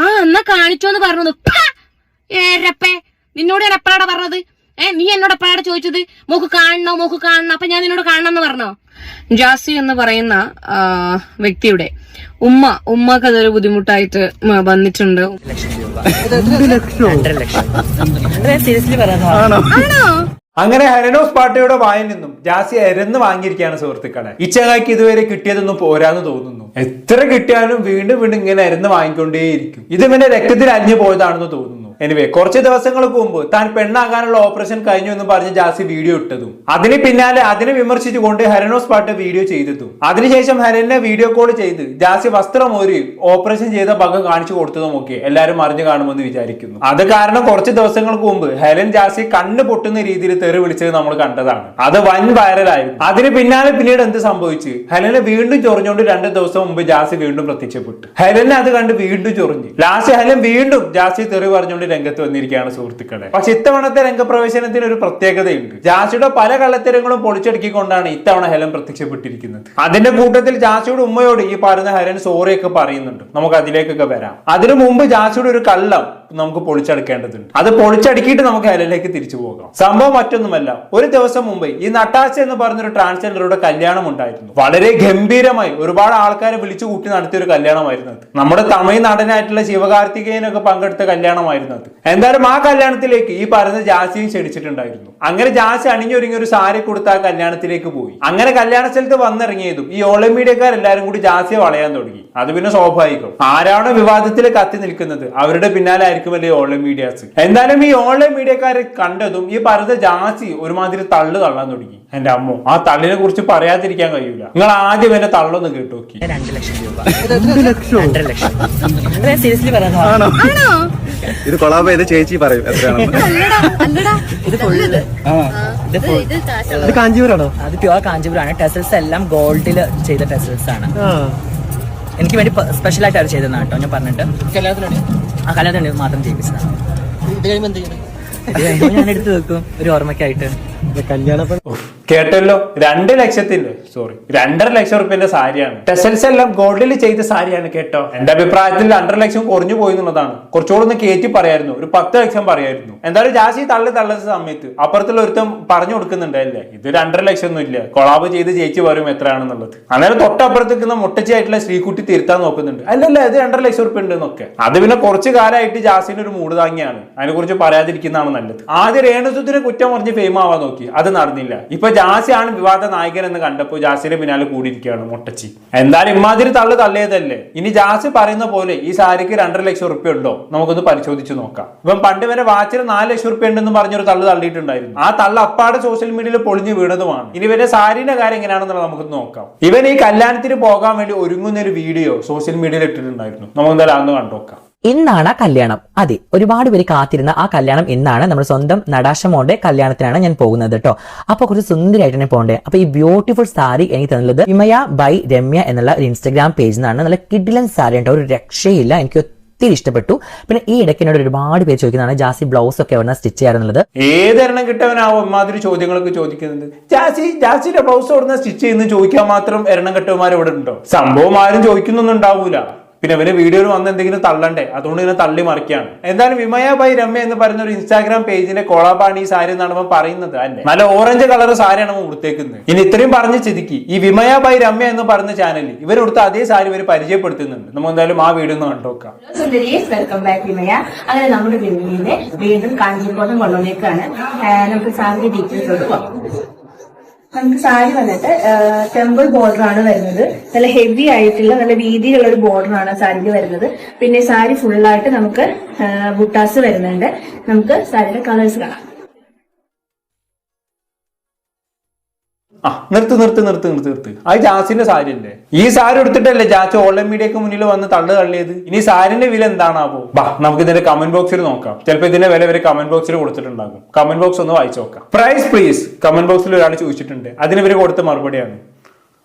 ആ എന്നാ കാണിച്ചോന്ന് പറഞ്ഞത്. ഏരപ്പേ നിന്നോട് ഞാൻ എപ്പോഴാണ് പറഞ്ഞത്? ഏ നീ എന്നോട് എപ്പോഴാണ് ചോദിച്ചത്? മോക്ക് കാണണോ മോക്ക് കാണണോ? അപ്പൊ ഞാൻ നിന്നോട് കാണണമെന്ന് പറഞ്ഞോ? ജാസി എന്ന് പറയുന്ന വ്യക്തിയുടെ ഉമ്മ ഉമ്മക്ക് അതൊരു ബുദ്ധിമുട്ടായിട്ട് വന്നിട്ടുണ്ട്. ആണോ? അങ്ങനെ ഹരനോസ് പാർട്ടിയുടെ വായിൽ നിന്നും ജാസി എരന്ന് വാങ്ങിയിരിക്കുകയാണ് സുഹൃത്തുക്കളെ. ഇച്ചകായ്ക്ക് ഇതുവരെ കിട്ടിയതൊന്നും പോരാന്ന് തോന്നുന്നു. എത്ര കിട്ടിയാലും വീണ്ടും വീണ്ടും ഇങ്ങനെ എരന്ന് വാങ്ങിക്കൊണ്ടേയിരിക്കും. ഇത് ഇവന്റെ രക്തത്തിൽ അലിഞ്ഞു പോയതാണെന്ന് തോന്നുന്നു. എനിവേ കുറച്ച് ദിവസങ്ങൾക്ക് മുമ്പ് താൻ പെണ്ണാകാനുള്ള ഓപ്പറേഷൻ കഴിഞ്ഞു എന്ന് പറഞ്ഞ് ജാസി വീഡിയോ ഇട്ടതും. അതിന് പിന്നാലെ അതിനെ വിമർശിച്ചുകൊണ്ട് ഹരനോസ് പാട്ട് വീഡിയോ ചെയ്തതും അതിനുശേഷം ഹരനെ വീഡിയോ കോൾ ചെയ്ത് ജാസി വസ്ത്രം ഒരു ഓപ്പറേഷൻ ചെയ്ത ഭാഗം കാണിച്ചു കൊടുത്തതും ഒക്കെ എല്ലാവരും അറിഞ്ഞു കാണുമെന്ന് വിചാരിക്കുന്നു. അത് കാരണം കുറച്ച് ദിവസങ്ങൾക്ക് മുമ്പ് ഹെലൻ ജാസി കണ്ണ് പൊട്ടുന്ന രീതിയിൽ തെറി വിളിച്ചത് നമ്മൾ കണ്ടതാണ്. അത് വൻ വൈറലായി അതിന് പിന്നാലെ പിന്നീട് എന്ത് സംഭവിച്ചു? ഹെലനെ വീണ്ടും ചൊറിഞ്ഞുകൊണ്ട് രണ്ട് ദിവസം മുമ്പ് ജാസി വീണ്ടും പ്രത്യക്ഷപ്പെട്ടു. ഹെലനെ അത് കണ്ട് വീണ്ടും ചൊറിഞ്ഞു. ലാസ്റ്റ് ഹെലൻ വീണ്ടും ജാസി തെറി പറഞ്ഞുകൊണ്ട് രംഗത്ത് വന്നിരിക്കുകയാണ് സുഹൃത്തുക്കളെ. പക്ഷെ ഇത്തവണത്തെ രംഗപ്രവേശനത്തിന് ഒരു പ്രത്യേകതയുണ്ട്. ജാസിയുടെ പല കള്ളത്തരങ്ങളും പൊളിച്ചടുക്കിക്കൊണ്ടാണ് ഇത്തവണ ഹെലൻ പ്രത്യക്ഷപ്പെട്ടിരിക്കുന്നത്. അതിന്റെ കൂട്ടത്തിൽ ജാസിയുടെ ഉമ്മയോട് ഈ പറയുന്ന ഹരൻ സോറിയൊക്കെ പറയുന്നുണ്ട്. നമുക്ക് അതിലേക്കൊക്കെ വരാം. അതിനു മുമ്പ് ജാസിയുടെ ഒരു കള്ളം നമുക്ക് പൊളിച്ചടുക്കേണ്ടതുണ്ട്. അത് പൊളിച്ചടുക്കിയിട്ട് നമുക്ക് അയലിലേക്ക് തിരിച്ചു പോകാം. സംഭവം മറ്റൊന്നുമല്ല ഒരു ദിവസം മുമ്പ് ഈ നട്ടാശ എന്ന് പറഞ്ഞൊരു ട്രാൻസ്ജെൻഡറുടെ കല്യാണം ഉണ്ടായിരുന്നു വളരെ ഗംഭീരമായി ഒരുപാട് ആൾക്കാരെ വിളിച്ചു കൂട്ടി നടത്തിയ ഒരു കല്യാണമായിരുന്നു അത്. നമ്മുടെ തമിഴ് നടനായിട്ടുള്ള ശിവകാർത്തികേയനൊക്കെ പങ്കെടുത്ത കല്യാണമായിരുന്നു അത്. എന്തായാലും ആ കല്യാണത്തിലേക്ക് ഈ പറഞ്ഞ ജാസിയും ക്ഷണിച്ചിട്ടുണ്ടായിരുന്നു. അങ്ങനെ ജാസി അണിഞ്ഞൊരുങ്ങി ഒരു സാരി കൊടുത്ത് ആ കല്യാണത്തിലേക്ക് പോയി. അങ്ങനെ കല്യാണ സ്ഥലത്ത് വന്നിറങ്ങിയതും ഈ ഓളം മീഡിയക്കാരെല്ലാരും കൂടി ജാസിയെ വളയാൻ തുടങ്ങി. അത് പിന്നെ സ്വാഭാവികം. ആരാണോ വിവാദത്തിൽ കത്തി നിൽക്കുന്നത് അവരുടെ പിന്നാലെ ആയിരിക്കുമല്ലേ ഓൺലൈൻ മീഡിയാസ് എന്തായാലും ഈ ഓൺലൈൻ മീഡിയക്കാരെ കണ്ടതും ഈ പറഞ്ഞ ജാസി ഒരുമാതിരി തള്ളു തള്ളാൻ തുടങ്ങി. എന്റെ അമ്മ ആ തള്ളിനെ കുറിച്ച് പറയാതിരിക്കാൻ കഴിയൂല. നിങ്ങൾ ആദ്യം എന്നെ തള്ളൊന്ന് കേട്ടു നോക്കി. രണ്ട് ലക്ഷം രൂപ. ലക്ഷം? സീരിയസ്ലി പറയുന്നത് ആണോ? ഇത് കൊളാബ് ചെയ്ത് ചേച്ചി പറയും എത്രയാണ് അല്ലടാ അല്ലടാ ഇത് ഫുള്ള് ഇത് full. ഇത് കാശ് ഇത് കാഞ്ചീപുരാണോ? അത് പ്യുവർ കാഞ്ചീപുരാണ്. ടെസൽസ് എല്ലാം ഗോൾഡിൽ ചെയ്ത ടെസൽസ് ആണ്. എനിക്ക് വേണ്ടി സ്പെഷ്യൽ ആയിട്ട് അവർ ചെയ്തതാണ് കേട്ടോ ഞാൻ പറഞ്ഞിട്ട്. ആ കല്യാണത്തിന് മാത്രം ചെയ്യിപ്പിച്ചതാണ് ഇത് കഴിയുമ്പോൾ ഞാൻ എടുത്ത് വെക്കും. ഒരു ഓർമ്മയ്ക്കായിട്ട്. കല്യാണ കേട്ടല്ലോ? രണ്ട് ലക്ഷത്തിന്റെ സോറി രണ്ടര ലക്ഷം റുപ്യന്റെ സാരിയാണ്. ടെസൽസ് എല്ലാം ഗോൾഡിൽ ചെയ്ത സാരിയാണ് കേട്ടോ. എന്റെ അഭിപ്രായത്തിൽ രണ്ടര ലക്ഷം കുറഞ്ഞു പോയി എന്നുള്ളതാണ്. കുറച്ചുകൂടെ ഒന്ന് കയറ്റി പറയായിരുന്നു. ഒരു പത്ത് ലക്ഷം പറയായിരുന്നു. എന്തായാലും ജാസി തള്ളി തള്ളുന്ന സമയത്ത് അപ്പുറത്തുള്ള ഒരുത്തം പറഞ്ഞു കൊടുക്കുന്നുണ്ടല്ലേ ഇത് രണ്ടര ലക്ഷം ഒന്നും ഇല്ല. കൊളാബ് ചെയ്ത് ജയിച്ചു വരും എത്രയാണെന്നുള്ളത്. അന്നേരം തൊട്ടപ്പുറത്തേക്കുന്ന മുട്ടച്ചിയായിട്ടുള്ള ശ്രീകുട്ടി തിരുത്താൻ നോക്കുന്നുണ്ട്. അല്ലല്ല ഇത് രണ്ടര ലക്ഷം റുപ്യ ഉണ്ട് എന്നൊക്കെ. അത് പിന്നെ കുറച്ച് കാലമായിട്ട് ജാസിന് ഒരു മൂട് താങ്ങിയാണ്. അതിനെ കുറിച്ച് പറയാതിരിക്കുന്നതാണ് നല്ലത്. ആദ്യം രേണുസുദിനെ കുറ്റം പറഞ്ഞ് ഫെയിം ആവാൻ നോക്കി. അത് നടന്നില്ല. ഇപ്പൊ ജാസിയാണ് വിവാദ നായകൻ എന്ന് കണ്ടപ്പോൾ ജാസിയുടെ പിന്നാലെ കൂടിയിരിക്കുകയാണ് മുട്ടച്ചി. എന്തായാലും ഇമാതിരി തള്ളു തള്ളിയതല്ലേ? ഇനി ജാസി പറയുന്ന പോലെ ഈ സാരിക്ക് രണ്ടര ലക്ഷം റുപ്യ ഉണ്ടോ? നമുക്കൊന്ന് പരിശോധിച്ച് നോക്കാം. ഇപ്പം പണ്ട് വരെ വാച്ചിന് നാല് ലക്ഷം റുപ്യ ഉണ്ടെന്ന് പറഞ്ഞൊരു തള്ളു തള്ളിയിട്ടുണ്ടായിരുന്നു. ആ തള്ളു അപ്പാടെ സോഷ്യൽ മീഡിയയിൽ പൊളിഞ്ഞു വീണതുമാണ്. ഇനി ഇവന്റെ സാരിന്റെ കാര്യം എങ്ങനെയാണെന്നുള്ളത് നമുക്കൊന്ന് നോക്കാം. ഇവൻ ഈ കല്യാണത്തിന് പോകാൻ വേണ്ടി ഒരുങ്ങുന്ന ഒരു വീഡിയോ സോഷ്യൽ മീഡിയയിൽ ഇട്ടിട്ടുണ്ടായിരുന്നു. നമുക്ക് എന്തായാലും അന്ന് കണ്ടോക്കാം ഇന്നാണ് ആ കല്യാണം. അതെ ഒരുപാട് പേര് കാത്തിരുന്ന ആ കല്യാണം ഇന്നാണ്. നമ്മുടെ സ്വന്തം നടാശമോന്റെ കല്യാണത്തിനാണ് ഞാൻ പോകുന്നത് കേട്ടോ അപ്പൊ കുറച്ച് സുന്ദരമായിട്ട് തന്നെ പോകണ്ടേ. അപ്പൊ ഈ ബ്യൂട്ടിഫുൾ സാരി എനിക്ക് തന്നുള്ളത് വിമയ ബൈ രമ്യ എന്നുള്ള ഒരു ഇൻസ്റ്റാഗ്രാം പേജിൽ നിന്നാണ്. നല്ല കിഡിലൻ സാരി കേട്ടോ ഒരു രക്ഷയില്ല. എനിക്ക് ഒത്തിരി ഇഷ്ടപ്പെട്ടു. പിന്നെ ഈ ഇടയ്ക്ക് എന്നോട് ഒരുപാട് പേര് ചോദിക്കുന്നതാണ് ജാസി ബ്ലൗസ് ഒക്കെ എവിടെ സ്റ്റിച്ച് ചെയ്യാറുള്ളത്? ഏതെണ്ണം കിട്ടവനാവും അമ്മാതിരി ചോദ്യങ്ങളൊക്കെ ചോദിക്കുന്നത്? ജാസി ജാസിയുടെ ബ്ലൗസ് ഓടുന്ന സ്റ്റിച്ച് ചെയ്യുന്നു ചോദിക്കാൻ മാത്രം എണ്ണം കെട്ടവന്മാർ ഇവിടെ ഉണ്ടോ? സംഭവം ആരും ചോദിക്കുന്നൊന്നും ഉണ്ടാവൂല. പിന്നെ ഇവന് വീഡിയോയിൽ വന്ന് എന്തെങ്കിലും തള്ളണ്ടേ? അതുകൊണ്ട് ഇങ്ങനെ തള്ളി മറിക്കുകയാണ് എന്തായാലും വിമയ ബൈ രമ്യ എന്ന് പറയുന്ന ഒരു ഇൻസ്റ്റാഗ്രാം പേജിന്റെ കൊളാബാണ് ഈ സാരി എന്നാണ് അവൻ പറയുന്നത് അല്ലേ? നല്ല ഓറഞ്ച് കളർ സാരിയാണ് അവൻ ഉടുത്തേക്കുന്നത്. ഇനി ഇത്രയും പറഞ്ഞ് ചിതിക്കി. ഈ വിമയ ബൈ രമ്യ എന്ന് പറയുന്ന ചാനലിൽ ഇവർ ഉടുത്ത അതേ സാരി ഇവർ പരിചയപ്പെടുത്തുന്നുണ്ട്. നമുക്ക് എന്തായാലും ആ വീഡിയോ ഒന്ന് കണ്ടുനോക്കാം വെൽക്കം ബാക്ക് വിമയ. അങ്ങനെ നമ്മുടെ വീണ്ടും കാഞ്ചീപുരം കൊള്ളോലേക്കാണ് നമുക്ക് സാറിന്റെ ഡീറ്റെയിൽസ് പോകാം നമുക്ക് സാരി വന്നിട്ട് ടെമ്പിൾ ബോർഡർ ആണ് വരുന്നത്. നല്ല ഹെവി ആയിട്ടുള്ള നല്ല വീതിയുള്ള ഒരു ബോർഡർ ആണ് സാരിക്ക് വരുന്നത്. പിന്നെ സാരി ഫുള്ളായിട്ട് നമുക്ക് ബുട്ടാസ് വരുന്നുണ്ട്. നമുക്ക് സാരിയുടെ കളേഴ്സ് കാണാം. ആ നിർത്ത് നിർത്ത് നിർത്ത് നിർത്ത് നിർത്ത്. അത് ജാസിന്റെ സാരി അല്ലേ ഈ സാരി എടുത്തിട്ടല്ലേ ജാസ് ഓൺലൈൻ മീഡിയക്ക് മുന്നിൽ വന്ന് തള്ളു തള്ളിയത്? ഇനി സാരിന്റെ വില എന്താണാവോ? ബാ നമുക്ക് ഇതിന്റെ കമന്റ് ബോക്സിൽ നോക്കാം. ചിലപ്പോൾ ഇതിന്റെ വില വരെ കമന്റ് ബോക്സിൽ കൊടുത്തിട്ടുണ്ടാകും. കമന്റ് ബോക്സ് ഒന്ന് വായിച്ചു നോക്കാം. പ്രൈസ് പ്ലീസ് കമന്റ് ബോക്സിൽ ഒരാൾ ചോദിച്ചിട്ടുണ്ട്. അതിന് ഇവർ കൊടുത്ത മറുപടിയാണ്.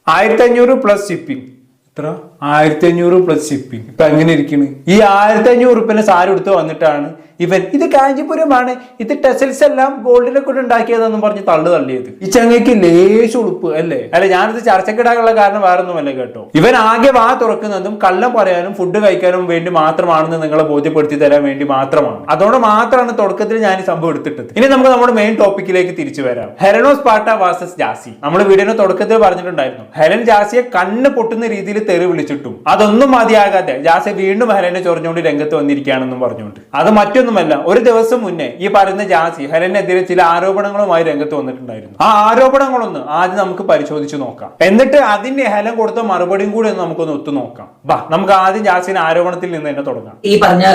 ആയിരത്തി അഞ്ഞൂറ് പ്ലസ് ഷിപ്പിംഗ് എത്ര? ആയിരത്തി അഞ്ഞൂറ് പ്ലസ് ഷിപ്പിംഗ് ഇപ്പൊ എങ്ങനെ ഇരിക്കുന്നു ഈ ആയിരത്തി അഞ്ഞൂറ് സാരി എടുത്ത് വന്നിട്ടാണ് ഇവൻ. ഇത് കാഞ്ചിപുരമാണ്. ഇത് ടെസൽസ് എല്ലാം ഗോൾഡിനെ കൊണ്ട് ഉണ്ടാക്കിയതെന്നും പറഞ്ഞ് തള്ളു തള്ളിയത്. ഈ ചങ്ങയ്ക്ക് ലേശ ഉളുപ്പ് അല്ലേ? അല്ല ഞാനിത് ചർച്ചക്കിടാനുള്ള കാരണം വേറെ ഒന്നുമല്ല കേട്ടോ. ഇവൻ ആകെ വാ തുറക്കുന്നതും കള്ളം പറയാനും ഫുഡ് കഴിക്കാനും വേണ്ടി മാത്രമാണെന്ന് നിങ്ങളെ ബോധ്യപ്പെടുത്തി തരാൻ വേണ്ടി മാത്രമാണ്. അതോടെ മാത്രമാണ് തുടക്കത്തിൽ ഞാൻ ഈ സംഭവം എടുത്തിട്ടത്. ഇനി നമുക്ക് നമ്മുടെ മെയിൻ ടോപ്പിക്കിലേക്ക് തിരിച്ചു വരാം. ഹെറനോസ് പാട്ട വാസസ് ജാസി. നമ്മൾ വീഡിയോയുടെ തുടക്കത്തിൽ പറഞ്ഞിട്ടുണ്ടായിരുന്നു. ഹെലൻ ജാസിയെ കണ്ണ് പൊട്ടുന്ന രീതിയിൽ തെറി വിളിച്ചിട്ടും. അതൊന്നും മതിയാകാതെ ജാസി വീണ്ടും ഹെലനെ ചൊറിഞ്ഞുകൊണ്ട് രംഗത്ത് വന്നിരിക്കുകയാണെന്നും പറഞ്ഞുകൊണ്ട്. അത് മറ്റൊന്നുമല്ല ഒരു ദിവസം മുന്നേ ഈ പറയുന്ന ജാസി ഹെലനെതിരെ ചില ആരോപണങ്ങളുമായി രംഗത്ത് വന്നിട്ടുണ്ടായിരുന്നു. ആ ആരോപണങ്ങളൊന്ന് ആദ്യം നമുക്ക് പരിശോധിച്ചു നോക്കാം. എന്നിട്ട് അതിന്റെ ഹെലൻ കൊടുത്ത മറുപടിയും കൂടി ഒന്ന് നമുക്കൊന്ന് ഒത്തു നോക്കാം. ബാ നമുക്ക് ആദ്യം ജാസിന്റെ ആരോപണത്തിൽ നിന്ന് തന്നെ തുടങ്ങാം. ഈ പറഞ്ഞ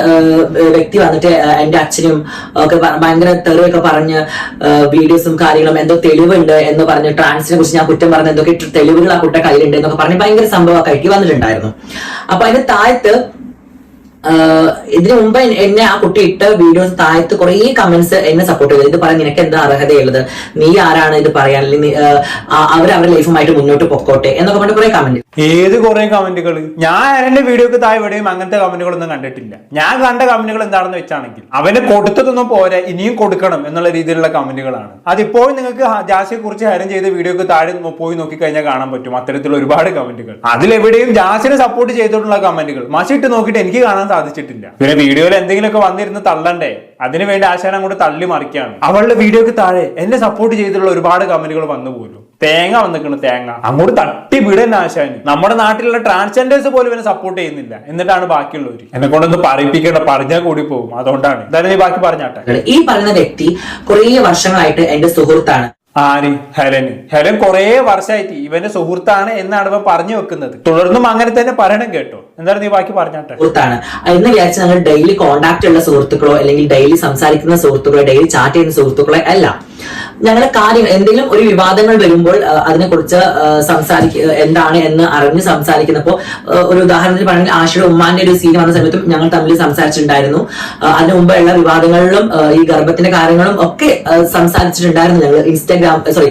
വ്യക്തി വന്നിട്ട് എന്റെ അച്ഛനും ഒക്കെ ഭയങ്കര തെറിയൊക്കെ പറഞ്ഞ് വീഡിയോസും കാര്യങ്ങളും എന്തോ തെളിവുണ്ട് എന്ന് പറഞ്ഞ് ട്രാൻസിനെ കുറിച്ച് ഞാൻ കുറ്റം പറഞ്ഞ എന്തൊക്കെ തെളിവുകൾ ആ കുട്ട കയ്യിലുണ്ട് എന്നൊക്കെ പറഞ്ഞ് ഭയങ്കര സംഭവമൊക്കെ ആയിട്ട് വന്നിട്ടുണ്ടായിരുന്നു. അപ്പൊ അതിന്റെ താഴത്ത് ഇതിനു മുമ്പ് എന്നെ ആ കുട്ടി ഇട്ട വീഡിയോസ് താഴത്ത് കുറേ കമന്റ്സ് എന്നെ സപ്പോർട്ട് ചെയ്തു. ഇത് പറയാൻ നിനക്ക് എന്താ അർഹതയുള്ളത്? നീ ആരാണ് ഇത് പറയാൻ? അല്ലെങ്കിൽ അവർ അവരുടെ ലൈഫുമായിട്ട് മുന്നോട്ട് പൊക്കോട്ടെ എന്നൊക്കെ പറഞ്ഞ കുറെ കമന്റ് ഏത് കുറെ കമന്റുകൾ ഞാൻ എന്റെ വീഡിയോക്ക് താഴെ എവിടെയും അങ്ങനത്തെ കമന്റുകളൊന്നും കണ്ടിട്ടില്ല. ഞാൻ കണ്ട കമന്റുകൾ എന്താണെന്ന് വെച്ചാണെങ്കിൽ അവന് കൊടുത്തതൊന്നും പോരാ ഇനിയും കൊടുക്കണം എന്നുള്ള രീതിയിലുള്ള കമന്റുകളാണ് അതിപ്പോൾ നിങ്ങൾക്ക് ജാസിയെ കുറിച്ച് ഹരം ചെയ്ത വീഡിയോക്ക് താഴെ പോയി നോക്കി കഴിഞ്ഞാൽ കാണാൻ പറ്റും. അത്തരത്തിലുള്ള ഒരുപാട് കമന്റുകൾ അതിലെവിടെയും ജാസിനെ സപ്പോർട്ട് ചെയ്തിട്ടുള്ള കമന്റുകൾ മസിട്ട് നോക്കിയിട്ട് എനിക്ക് കാണാൻ സാധിച്ചിട്ടില്ല. പിന്നെ വീഡിയോയിൽ എന്തെങ്കിലുമൊക്കെ വന്നിരുന്ന് തള്ളണ്ടേ? അതിനു വേണ്ടി ആശാൻ അങ്ങോട്ട് തള്ളി മറിക്കാണ് അവളുടെ വീഡിയോക്ക് താഴെ എന്നെ സപ്പോർട്ട് ചെയ്തിട്ടുള്ള ഒരുപാട് കമന്റുകൾ വന്നു പോലും. തേങ്ങ വന്നിക്കണ് തേങ്ങ. അങ്ങോട്ട് തട്ടി വിടന്നെ ആശാൻ. നമ്മുടെ നാട്ടിലുള്ള ട്രാൻസ്ജെൻഡേഴ്സ് പോലും ഇവനെ സപ്പോർട്ട് ചെയ്യുന്നില്ല. എന്നിട്ടാണ് ബാക്കിയുള്ളവർ. എന്നെ കൊണ്ടൊന്ന് പറയിപ്പിക്കേണ്ട പറഞ്ഞാൽ കൂടി പോകും. അതുകൊണ്ടാണ്. എന്തായാലും നീ ബാക്കി പറഞ്ഞാട്ടെ. ഈ പറയുന്ന വ്യക്തി കുറേ വർഷങ്ങളായിട്ട് എന്റെ സുഹൃത്താണ്. ആര്? ഹെലന് ഹെലൻ കുറെ വർഷമായിട്ട് ഇവന്റെ സുഹൃത്താണ് എന്നാണ് ഇവൻ പറഞ്ഞു വെക്കുന്നത്. തുടർന്നും അങ്ങനെ തന്നെ പറയണം കേട്ടോ. എന്താണ് നീ ബാക്കി പറഞ്ഞാട്ടെ. സുഹൃത്താണ്. എന്ന് വിചാരിച്ച് നമ്മൾ ഡെയിലി കോണ്ടാക്ട് ഉള്ള സുഹൃത്തുക്കളോ അല്ലെങ്കിൽ ഡെയിലി സംസാരിക്കുന്ന സുഹൃത്തുക്കളോ ഡെയിലി ചാറ്റ് ചെയ്യുന്ന സുഹൃത്തുക്കളോ അല്ല. ഞങ്ങളെ കാര്യം എന്തെങ്കിലും ഒരു വിവാദങ്ങൾ വരുമ്പോൾ അതിനെക്കുറിച്ച് സംസാരിക്ക എന്താണ് എന്ന് അറിഞ്ഞ് സംസാരിക്കുന്നപ്പോൾ ഒരു ഉദാഹരണത്തിന് പറഞ്ഞാൽ ആശയുടെ ഉമ്മാന്റെ ഒരു സീൻ വന്ന സമയത്തും ഞങ്ങൾ തമ്മിൽ സംസാരിച്ചിട്ടുണ്ടായിരുന്നു. അതിന് മുമ്പുള്ള വിവാദങ്ങളിലും ഈ ഗർഭത്തിന്റെ കാര്യങ്ങളും ഒക്കെ സംസാരിച്ചിട്ടുണ്ടായിരുന്നു ഞങ്ങൾ ഇൻസ്റ്റാഗ്രാം സോറി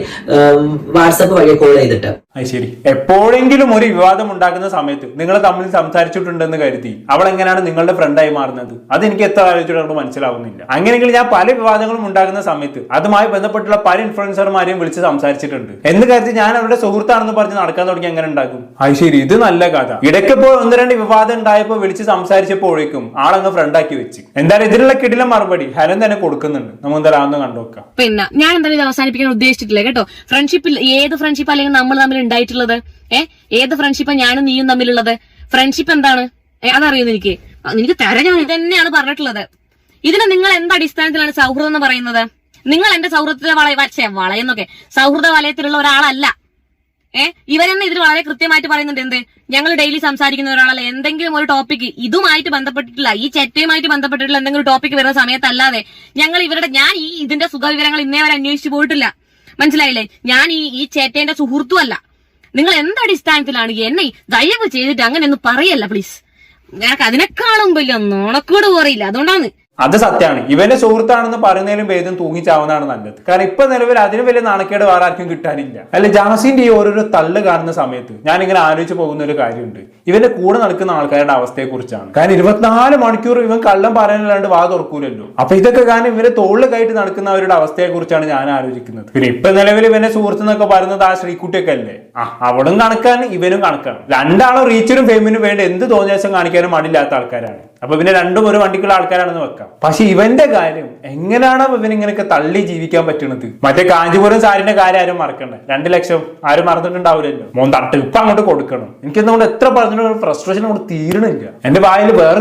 വാട്സപ്പ് വഴി കോൾ ചെയ്തിട്ട്. അത് ശരി. എപ്പോഴെങ്കിലും ഒരു വിവാദം ഉണ്ടാക്കുന്ന സമയത്ത് നിങ്ങൾ തമ്മിൽ സംസാരിച്ചിട്ടുണ്ടെന്ന് കരുതി അവൾ എങ്ങനെയാണ് നിങ്ങളുടെ ഫ്രണ്ടായി മാറുന്നത്? അത് എനിക്ക് എത്ര ആലോചിച്ചിട്ട് മനസ്സിലാവുന്നില്ല. അങ്ങനെയെങ്കിൽ ഞാൻ പല വിവാദങ്ങളും ഉണ്ടാകുന്ന സമയത്ത് അതുമായി ബന്ധപ്പെട്ടുള്ള പല ഇൻഫ്ലുവൻസർമാരെയും വിളിച്ച് സംസാരിച്ചിട്ടുണ്ട്. എന്ന് കരുതി ഞാൻ അവരുടെ സുഹൃത്താണെന്ന് പറഞ്ഞ് നടക്കാൻ തുടങ്ങി എങ്ങനെ ഉണ്ടാകും? അത് ശരി ഇത് നല്ല കഥ. ഇടയ്ക്കിപ്പോ ഒന്ന് രണ്ട് വിവാദം ഉണ്ടായപ്പോ വിളിച്ച് സംസാരിച്ചപ്പോഴേക്കും ആളങ്ങ് ഫ്രണ്ടാക്കി വെച്ച്. എന്തായാലും ഇതിനുള്ള കിടിലം മറുപടി ഹലൻ തന്നെ കൊടുക്കുന്നുണ്ട്. നമുക്ക് എന്തായാലും അതൊന്ന് പിന്നെ ഞാൻ എന്തായാലും അവസാനിപ്പിക്കാൻ ഉദ്ദേശിച്ചിട്ടില്ല കേട്ടോ. ഫ്രണ്ട്ഷിപ്പിൽ ഏത് ഫ്രണ്ട്ഷിപ്പ് അല്ലെങ്കിൽ നമ്മൾ തമ്മിൽ ഉണ്ടായിട്ടുള്ളത്? ഏഹ് ഏത് ഫ്രണ്ട്ഷിപ്പാ ഞാനും നീയും തമ്മിലുള്ളത്? ഫ്രണ്ട്ഷിപ്പ് എന്താണ്? അതറിയുന്നു എനിക്ക് എനിക്ക് ഞാൻ ഇതന്നെയാണ് പറഞ്ഞിട്ടുള്ളത്. ഇതിന് നിങ്ങൾ എന്ത് അടിസ്ഥാനത്തിലാണ് സൗഹൃദം എന്ന് പറയുന്നത്? നിങ്ങൾ എന്റെ സൗഹൃദത്തിലെ വളയ വളയെന്നൊക്കെ. സൗഹൃദ വലയത്തിലുള്ള ഒരാളല്ല. ഏ? ഇവരെന്നെ ഇതിൽ വളരെ കൃത്യമായിട്ട് പറയുന്നുണ്ട് എന്ത്? ഞങ്ങൾ ഡെയിലി സംസാരിക്കുന്ന ഒരാളല്ല. എന്തെങ്കിലും ഒരു ടോപ്പിക്ക് ഇതുമായിട്ട് ബന്ധപ്പെട്ടിട്ടില്ല. ഈ ചെറ്റയുമായിട്ട് ബന്ധപ്പെട്ടിട്ടുള്ള എന്തെങ്കിലും ടോപ്പിക്ക് വരുന്ന സമയത്തല്ലാതെ ഞങ്ങൾ ഇവരുടെ ഞാൻ ഈ ഇതിന്റെ സുഖവിവരങ്ങൾ ഇന്നേ വരെ അന്വേഷിച്ചു പോയിട്ടില്ല. മനസ്സിലായില്ലേ? ഞാൻ ഈ ഈ ചേട്ടേന്റെ സുഹൃത്തും അല്ല നിങ്ങൾ എന്ത് അടിസ്ഥാനത്തിലാണ് എന്നെ ദയവ് ചെയ്തിട്ട് അങ്ങനെ ഒന്നും പറയല്ല പ്ലീസ് ഞങ്ങൾക്ക് അതിനേക്കാളും വലിയ നോണക്കൂട് പറയില്ല അതുകൊണ്ടാണ് അത് സത്യമാണ് ഇവന്റെ സുഹൃത്താണെന്ന് പറയുന്നതിലും ഭേദം തൂങ്ങിച്ചാവുന്നതാണ് നല്ലത്. കാരണം ഇപ്പൊ നിലവിൽ അതിന് വലിയ നാണക്കേട് വേറെ ആർക്കും കിട്ടാനില്ല. അല്ല ജാസിന്റെ ഈ ഓരോരോ തള്ളു കാണുന്ന സമയത്ത് ഞാൻ ഇങ്ങനെ ആലോചിച്ച് പോകുന്ന ഒരു കാര്യമുണ്ട്. ഇവന്റെ കൂടെ നടക്കുന്ന ആൾക്കാരുടെ അവസ്ഥയെ കുറിച്ചാണ് കാരണം ഇരുപത്തിനാല് മണിക്കൂർ ഇവൻ കള്ളം പറയാനല്ലാണ്ട് വാ തുറക്കൂലല്ലോ. അപ്പൊ ഇതൊക്കെ കാരണം ഇവരെ കയറ്റി നടക്കുന്നവരുടെ അവസ്ഥയെ കുറിച്ചാണ് ഞാൻ ആലോചിക്കുന്നത്. പിന്നെ ഇപ്പൊ നിലവിൽ ഇവന്റെ സുഹൃത്ത് എന്നൊക്കെ പറയുന്നത് ആ ശ്രീക്കുട്ടിയൊക്കെ അല്ലേ ആ അവളും കണക്കാണ് ഇവനും കണക്കാണ്. രണ്ടാളും റീച്ചിനും ഫെയിമിനും വേണ്ടി. എന്ത് തോന്നിയാസം കാണിക്കാനും മടിയില്ലാത്ത ആൾക്കാരാണ്. അപ്പൊ പിന്നെ രണ്ടും ഒരു വണ്ടിക്കുള്ള ആൾക്കാരാണെന്ന് വെക്കാം. പക്ഷെ ഇവന്റെ കാര്യം എങ്ങനെയാണോ ഇവൻ ഇങ്ങനെയൊക്കെ തള്ളി ജീവിക്കാൻ പറ്റുന്നത് മറ്റേ കാഞ്ചീപുരം സാരിന്റെ കാര്യം ആരും മറക്കണ്ട. രണ്ട് ലക്ഷം ആരും മറന്നിട്ടുണ്ടാവില്ലല്ലോ. മോൻ തട്ട് ഇപ്പൊ അങ്ങോട്ട് കൊടുക്കണം. എനിക്കെന്നുകൊണ്ട് എത്ര പറഞ്ഞിട്ട് ഫ്രസ്ട്രേഷൻ അങ്ങോട്ട് തീരണില്ല എന്റെ വായിൽ വേറെ